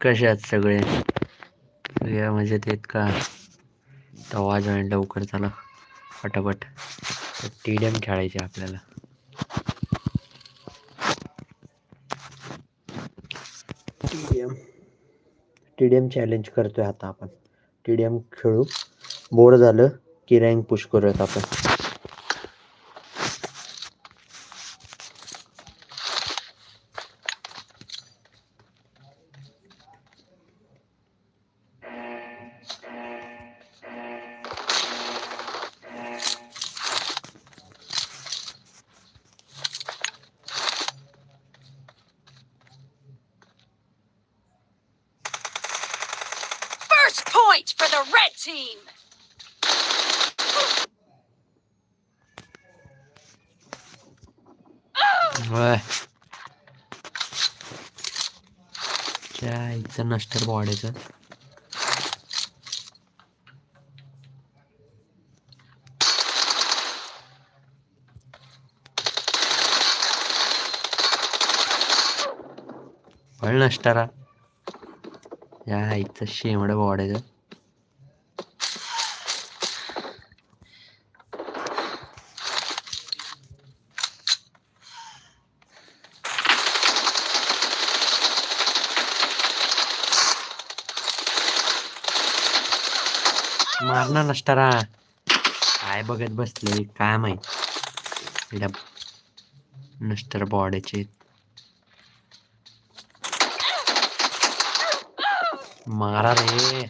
कसे आहेत सगळे? या मजेत आहेत का? तवा जॉईन लवकर चला पटापट. टी डी एम खेळायचे आपल्याला. T D M T D M challenge करतोय आता आपण. टी डी एम खेळू. बोर झालं की रँक पुश करूयात आपण. इथं नष्टर बॉडीचं फळ नष्टारा. या इथं शेमड बॉडीचं मारणार नष्टारा काय बघत बसले काय माहीत. नष्टर बॉडीचे. मारा रे.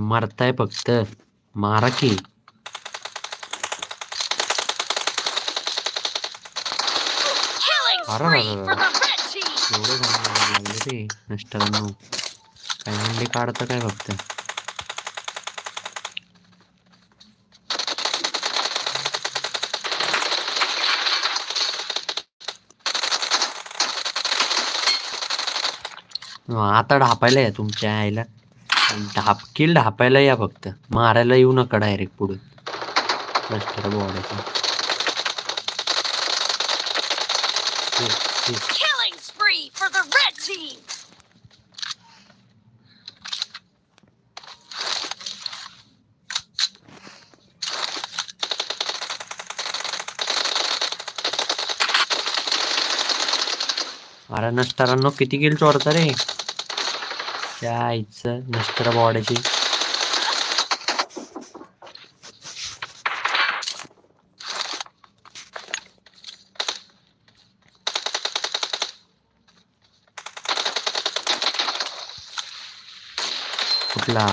मरताय फक्त. मारा की. Killing एवढं नष्टरांनो काय म्हणले काढतं काय फक्त? आता ढापायला या तुमच्या आईला. ढाप किल ढापायला या फक्त. मारायला येऊ नका डायरेक्ट पुढे. नष्टर बोलायचं. अरे नष्टरांनो किती किल चोरता रे? त्या आईचं नष्टर बॉडीची. कुठला?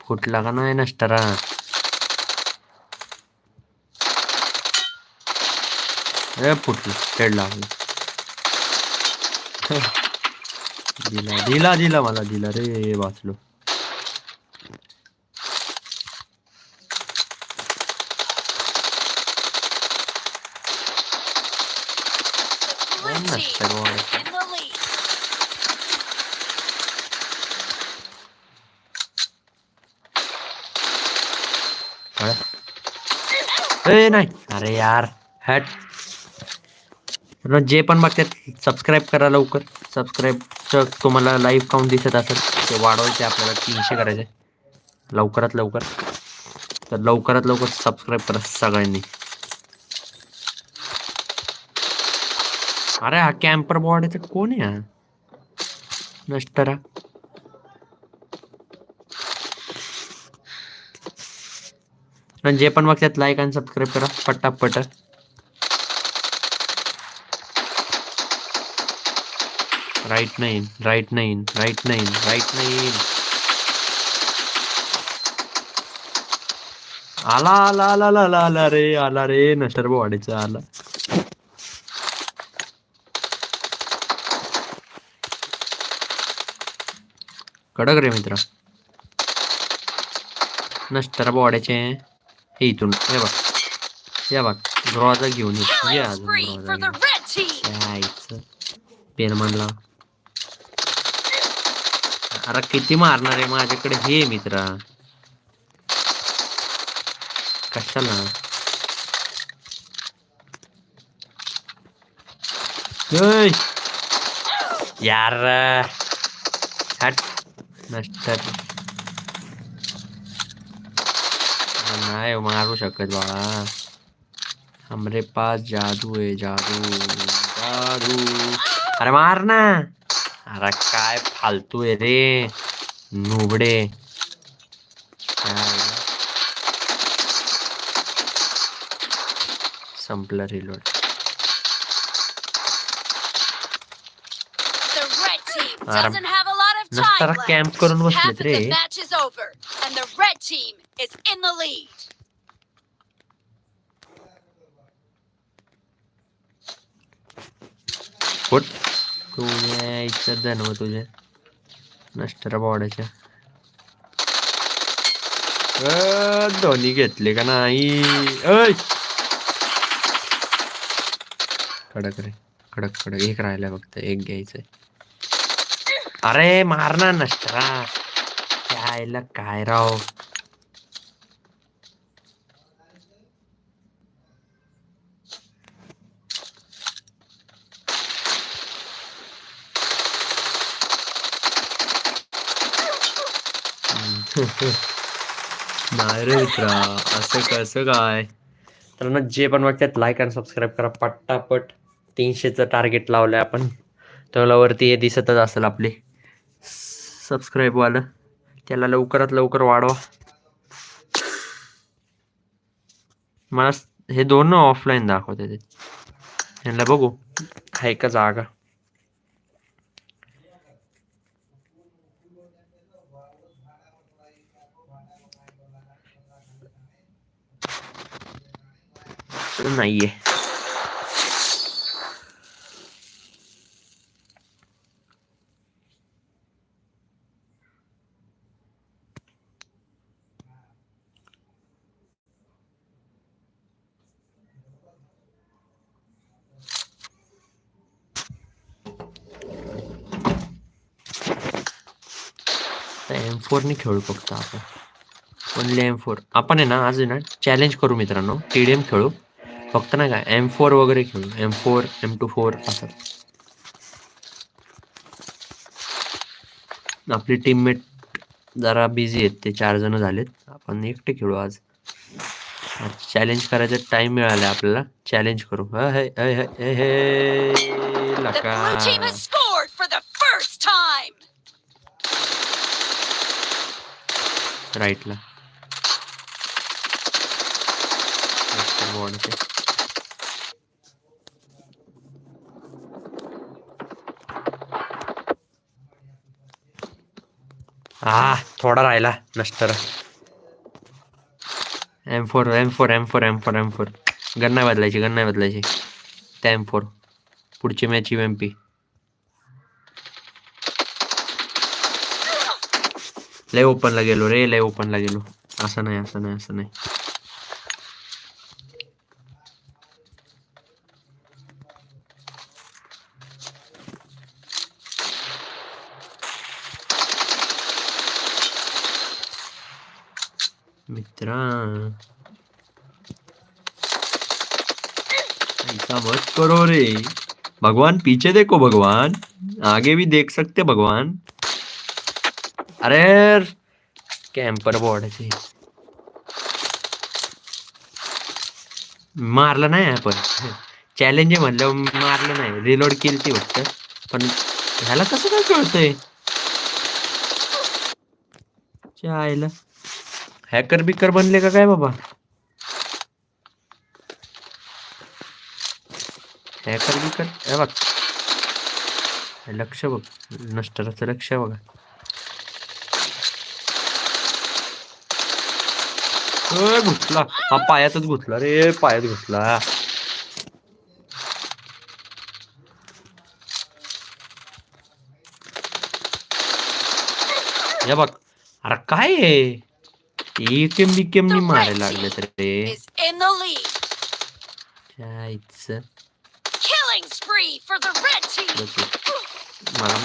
फुटला का नाही नष्टरा? अरे फुटलं तेड लागलं दिला दिला दिला मला दिला रे वाचलो Blue One team naszter body. in the lead. ए नाही अरे यार हॅट तर जे पण बघतात सबस्क्राईब करा लवकर. सबस्क्राईबचं तुम्हाला लाईव्ह काउंट दिसत असेल ते वाढवायचे आपल्याला तीनशे करायचे. लवकरात लवकर. तर लवकरात लवकर सबस्क्राईब करा सगळ्यांनी. अरे हा कॅम्पर बॉडीचं कोण आहे हा? नष्टरा जे पण बघतात लाईक आणि सबस्क्राईब करा. पटापट. Right nine right nine right nine right nine. आला आला आला आला आला आला रे आला रे नष्टर बॉडीचा आला. कडक रे मित्र. नष्टर बॉडीचे हे इथून हे बघ. हे बघ ग्रॉजा घेऊन ये. ये अजून ग्रॉजा पेन म्हणला अरे किती मारणार आहे माझ्याकडे? हे मित्रा. कशाला? यार हट. नाही मारू शकत बाळा. हमरे पास जादू आहे जादू जादू. अरे मार ना. अरे काय फालतू आहे रे नुबडे काय संपलं reload The red team Aram. doesn't have a lot of नसताना time left. कॅम्प करून Half बसलेत of रे तुझ्या इच्छा धनव तुझ्या नष्टरा बॉडाच्या धोनी घेतले का नाही? ऐ! कडक रे कडक कडक. एक राहिला फक्त एक घ्यायचंय. अरे मार ना नष्टरा यायला काय राव? नाही रे मित्रा असं कसं काय? तर ना जे पण वाटतात लाईक आणि सबस्क्राईब करा पट्टापट तीनशेचं टार्गेट लावलंय आपण. तर वरती हे दिसतच असेल आपले. सबस्क्राईबवालं त्याला लवकरात लवकर वाढवा. मला हे दोन ऑफलाईन दाखवते ते. यांना बघू. आहे का जागा. नाहीये एम फोरने खेळू फक्त आपण. ओनली एम फोर आपण आहे ना आज आहे ना चॅलेंज करू मित्रांनो. टी डी एम खेळू. फक्त नाही काय एम फोर वगैरे खेळू M four M two four असं. आपली टीममेट जरा बिझी आहेत ते चार जण झालेत. आपण एकटे खेळू आज. चॅलेंज करायचा टाइम मिळाला आपल्याला. चॅलेंज करू. हे, हे, अ हे, The लका. blue team has scored for the first time. राईटला Master board चे. आ थोडा राहिला नष्टर M four M four M four M four M four gun नाही बदलायची गन नाही बदलायची. त्या एम फोर पुढची मॅच यू एम पी लय ओपनला गेलो रे लय ओपनला गेलो. असं नाही असं नाही असं नाही. मित्रा ऐसा मत करो रे। भगवान, पीछे देखो भगवान। आगे भी देख सकते भगवान। अरे कॅम्पर बॉर्डाचे मारलं नाही आपण चॅलेंज आहे म्हणलं मारलं नाही रिलोड केली ती फक्त पण ह्याला कसं काय कळतंय आईला हॅकर बिकर बनले का काय बाबा? हॅकर बिकर हे बघ. लक्ष बघ. नष्टराचं लक्ष बघा. घुसला. हा पायातच घुसला रे. पायात घुसला. हे बघ. अरे काय आहे कमी कमी मारा लागले तर. ते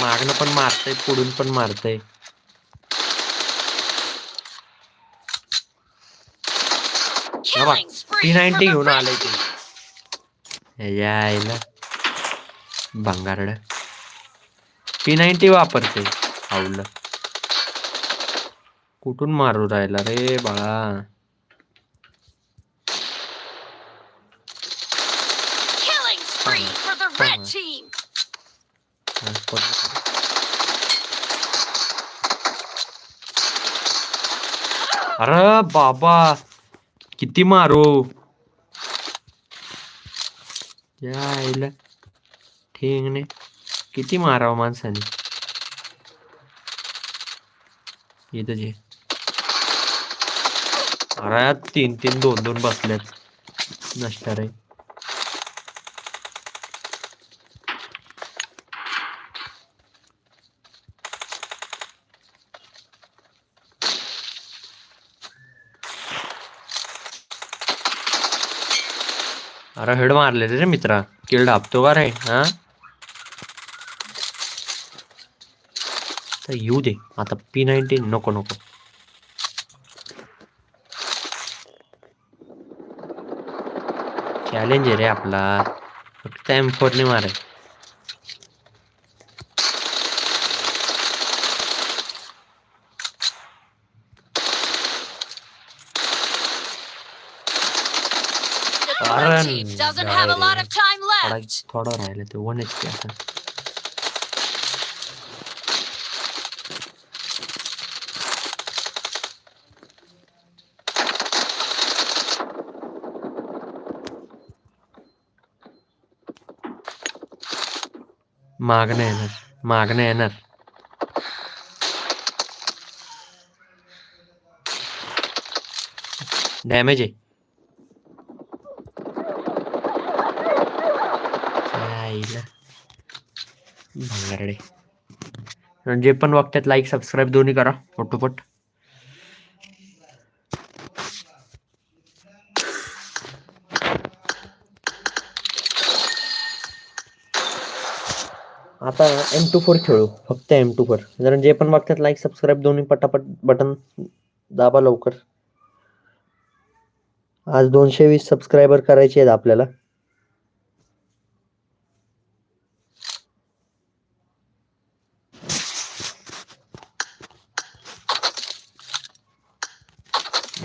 मागण पण मारतय पुढून पण मारतय. नाईन्टी घेऊन आलंय ते. यायला. भंगारड पी नाईन्टी वापरते आवडलं कुठून मारू राहिला रे बाळा? अरे बाबा किती मारू? यायला ठेंगणे. किती माराव माणसाने? येत जे अरे तीन तीन दोन दोन बसल्यात. नसणार आहे अरे हेड मारले रे मित्रा. किल डाबतो का रे? हा? तर येऊ दे. आता पी नाईन्टीन नको नको. चॅलेंज आहे रे आपला फक्त एम फोरने मारे. थोडा राहिलं ते वन एच पी आता मागणं येणार मागणं येणार डॅमेज आहे. आईला भांगारडे. जे पण बघतात लाईक सबस्क्राईब दोन्ही करा पटोपट. आता एम टू फोर खेळू फक्त एम टू फोर कारण जे पण बघतात लाईक सबस्क्राईब दोन्ही पटापट बटन दाबा लवकर. आज दोनशे वीस सबस्क्रायबर करायचे आहेत आपल्याला.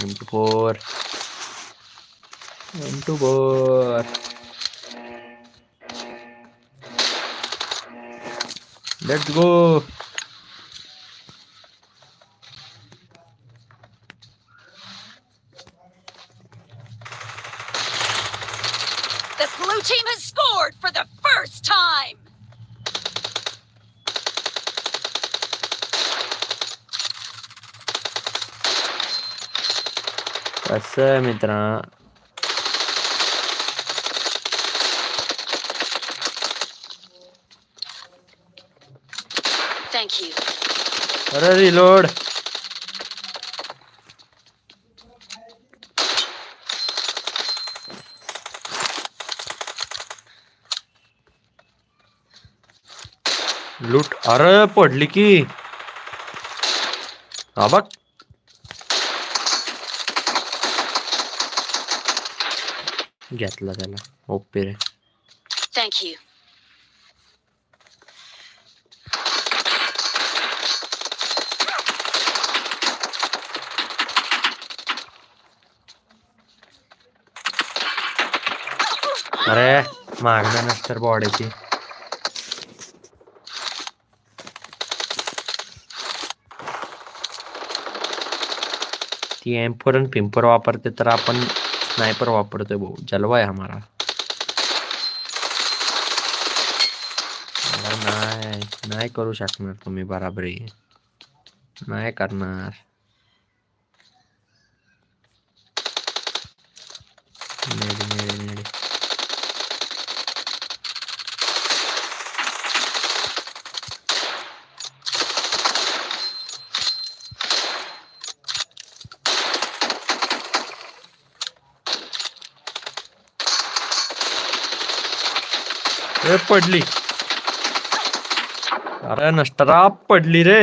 M two four M two four Let's go The blue team has scored for the first time. कसं मित्रा Thank you. अरे रिलोड लूट अरे पडली की. हा बघ. घेतला त्याला. ओपे रे. Thank अरे मागणं नसतर बॉडीची ती एम्पर आणि पिंपर वापरते तर आपण स्नायपर वापरतोय भाऊ. जलवा आहे हमारा नाही नाही करू शकणार तुम्ही बराबरी. नाही करणार. अरे पडली. अरे नष्टरा पडली रे.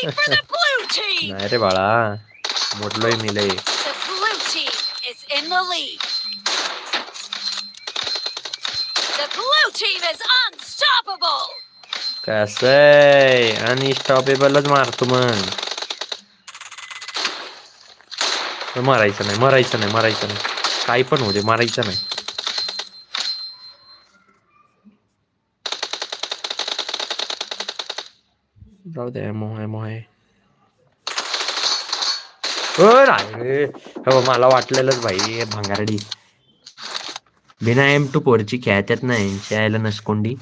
नाही रे बाळा मोडलोय मी लय. Blue team is in the unstoppable! कसंय आणि मारतो मग मरायचं नाही मरायचं नाही मरायचं नाही काही पण होऊ दे मारायचं नाही जाऊ दे एमो एमो आहे हो मला वाटलेलंच भाई भांगारडी बिना एम टू फोरची खेळतात नाही यायला नसकोंडी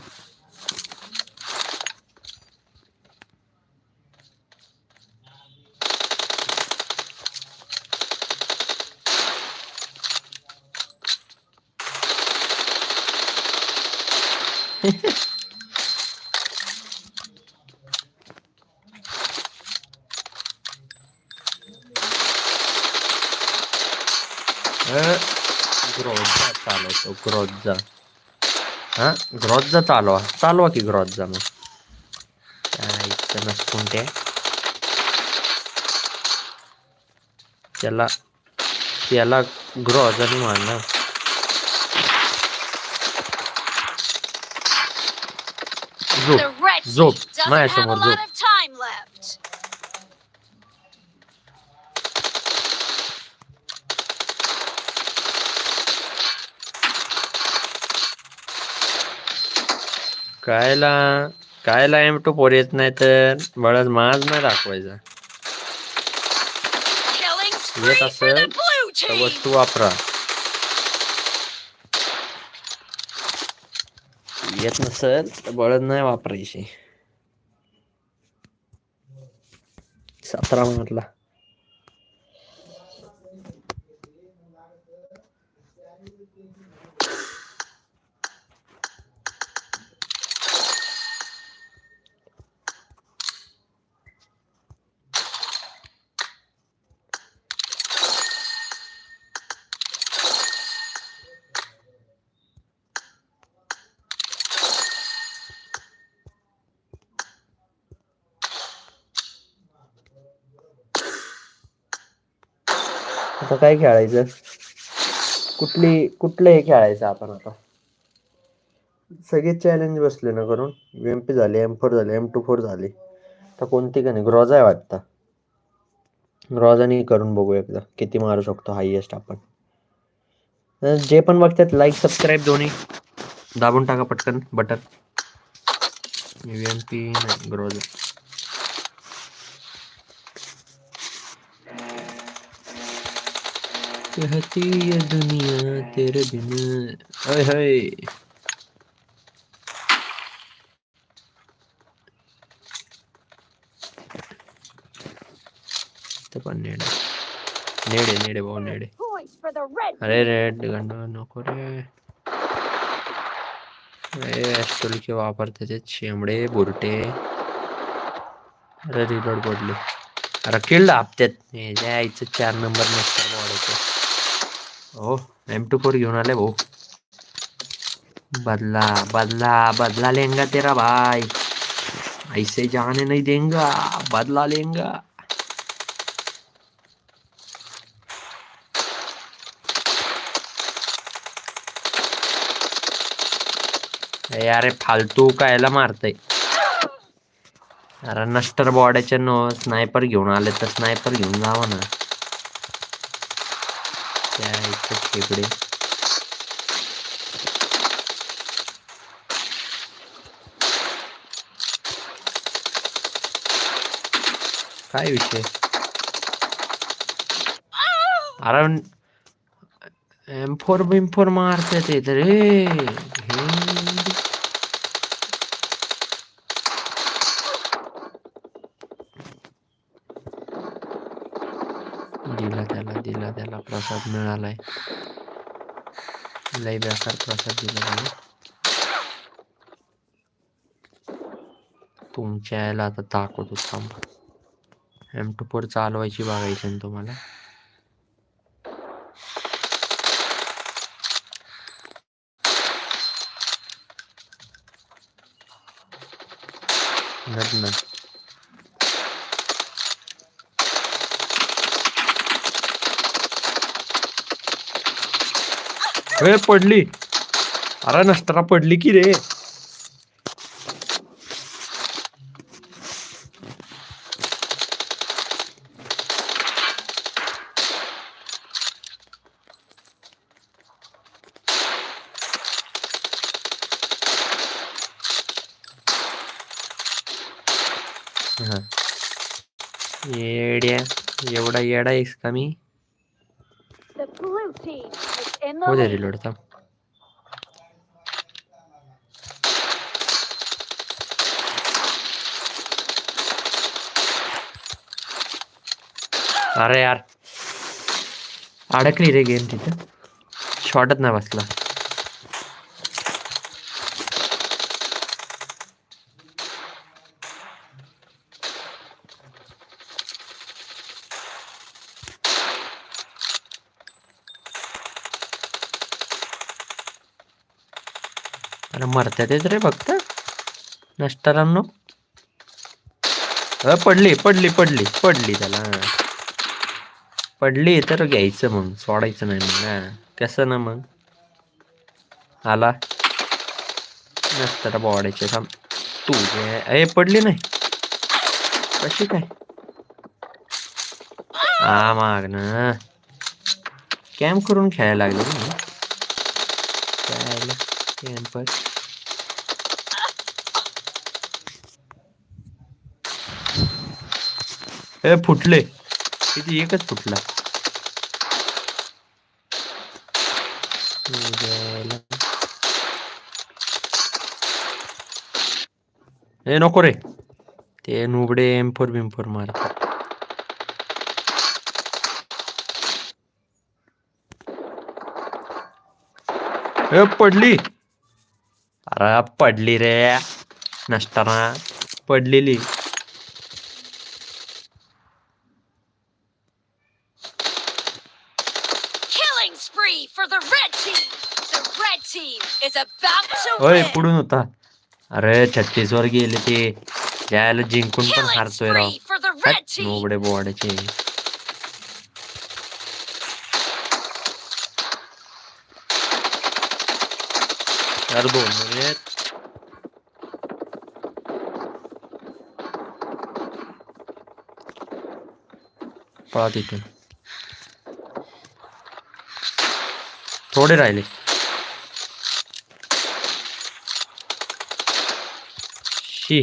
ग्रोजा चालवतो ग्रोजा हा ग्रोजा चालवा चालवा की ग्रोजा मग काय इतकं नसतं ते त्याला त्याला ग्रोजाने मारणार झोप The red team कायला कायला एम टू फोर येत नाही तर बळच माज नाही दाखवायचा. येत असेल तर! वस्तू वापरा. येत नसेल तर बळद नाही वापरायची. सतरा मारला आता काय खेळायचं? कुठली कुठलं हे खेळायचं आपण आता? सगळे चॅलेंज बसले ना करून. एम पी झाले एम फोर झाले एम टू फोर झाले. तर कोणती का नाही? ग्रॉज आहे वाटतं. ग्रॉजाने करून बघू एकदा. किती मारू शकतो हायएस्ट आपण. जे पण बघतात लाईक सबस्क्राईब दोन्ही. दाबून टाका पटकन बटन एम पी नाही ग्रॉज कहती ये दुनिया तेरे बिना। हाय हाय इथं पण नेडे। नेडे नेडे भाऊ नेडे। अरे रेड गंड नको रे ए ऍस्ट्रोल के वापरते ते शेंबडे बुरटे। अरे रिलोड पडले अरे किल्ड हप्त्यात हे जायचं चार नंबर नसतं वाढायचं हो एम टू फोर घेऊन आले भाऊ. बदला बदला बदला लेंगा तेरा भाई. ऐसे जाने नहीं देंगा बदला लेंगा. अरे फालतू कायला मारतय. अरे नस्टर बॉडीचे नो स्नायपर घेऊन आले तर स्नायपर घेऊन जावा ना. त्या इथं खेकडे काय विषय अरे एम फोर बिम फोर मारते ते तर रे हे दिला त्याला दिला त्याला प्रसाद मिळालाय. लय बेकार प्रसाद दिला त्याला तुमच्या यायला आता दाखवतो थांबा. एम टू फोर चालवायची बघायची ना तुम्हाला. नट ए पडली. अरे नसताना पडली की रे. हा. येड्या एवढा येडा आहेस का मी? The blue team is in the हो दे lead. रिलोड थांब अरे यार अडकली रे गेम तिथं शॉटच नाही बसला अरे मरत्यातच रे फक्त नष्टारांनो. अ पडली पडली पडली पडली त्याला. पडली तर घ्यायचं मग सोडायचं नाही मग हा कसं ना मग? आला. नसतं बॉडायचे थांब. तू ए पडली नाही. कशी काय? हा माग ना. कॅम्प करून खेळायला लागले ना. खेळायला कॅम्पर. ए फुटले. किती? एकच फुटला. हे ए नको रे. ते नुबडे एम फोर बिम फोर मारतात. ए पडली. अरे पडली रे. नसताना पडलेली. होय. पुढून होता. अरे छत्तीस वर गेले ते. यायला जिंकून पण हारतोय राव. बोवाड्याचे यार दोन पळा तिथून. थोडे राहिले. शी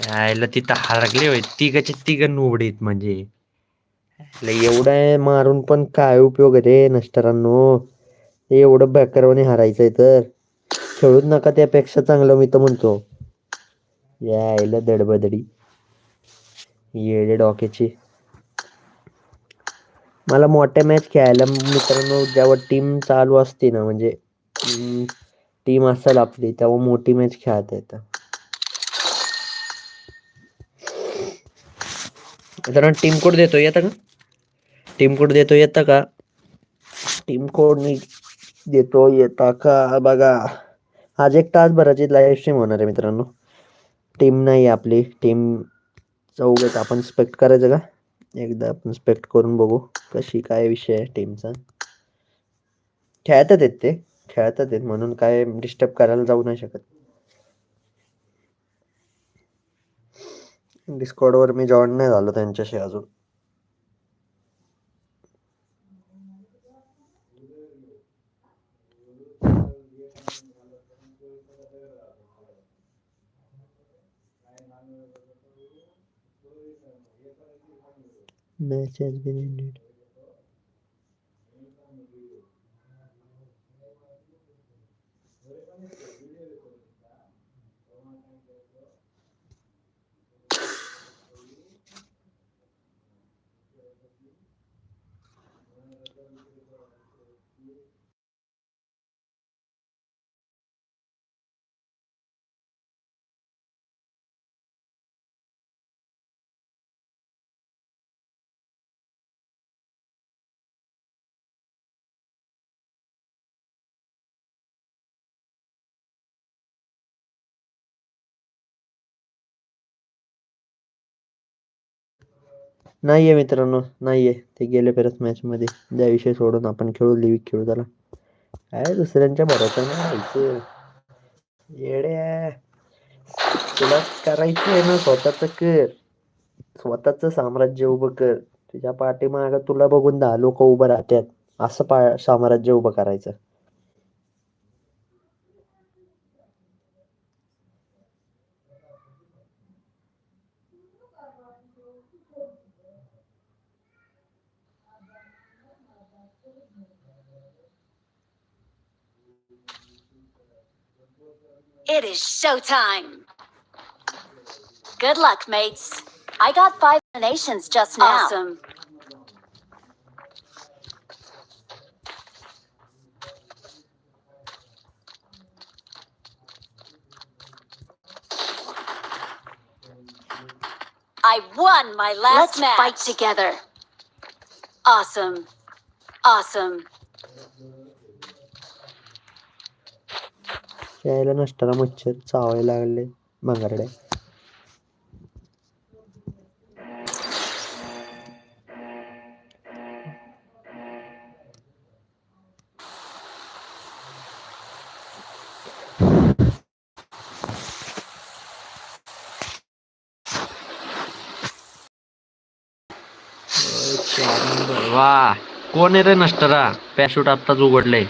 यायला तिथं हरकले होय. तिघाचे तिघ नोबडीत म्हणजे. एवढं आहे मारून पण काय उपयोग रे नष्टरांनो. एवढं बॅकरवाने हारायचंय तर. खेळूच नका त्यापेक्षा चांगलं मी तर म्हणतो. यायला दडबदडी. येडे डोक्याची. मला मोठ्या मॅच खेळायला मित्रांनो जेव्हा टीम चालू असते ना म्हणजे टीम असेल आपली तेव्हा मोठी मॅच खेळता येतं. मित्रांनो टीम कोड देतो येतं का? टीम कोड देतो येतं का? टीम कोड मी देतो येता का? बघा आज एक तास भराची लाईव्ह स्ट्रीम होणार आहे मित्रांनो. टीम नाही आपली टीम चौघत आपण स्पेक्ट करायचं का? एकदा आपण स्पेक्ट करून बघू कशी काय विषय आहे टीमचा खेळतात आहेत ते खेळतात आहेत. म्हणून काय डिस्टर्ब करायला जाऊ नाही शकत. डिस्कॉर्डवर मी जॉईन नाही झालो त्यांच्याशी अजून Match has been ended. नाहीये मित्रांनो नाहीये. ते गेले परत मॅच मध्ये. विषय सोडून आपण खेळू लिविक खेळू त्याला. काय दुसऱ्यांच्या भरोसा नाही येड्या. तुला करायचंय ना स्वतःच कर. स्वतःच साम्राज्य उभं कर. तुझ्या पाठीमाग तुला बघून दहा लोक उभं राहतात. असं पा साम्राज्य उभं करायचं. It is showtime. Good luck, mates. I got five nations just now. Awesome. I won my last Let's match. fight together. Awesome. Awesome. यायला नसताना मच्छर चावायला लागले मंगारड्या वा कोण आहे रे नष्टरा? पॅशूट आत्ताच उघडले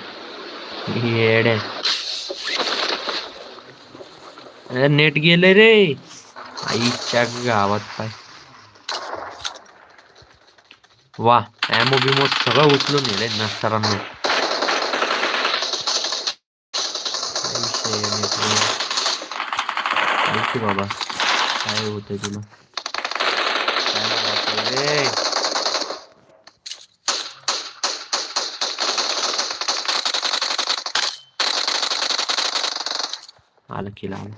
येडे. अरे नेट गेले रे. आईच्या गावात काय वा ॲमो बिमो सगळं उचलून नेले नष्टरांना. बाबा काय होतंय तुला? काय रे? आलं की आलं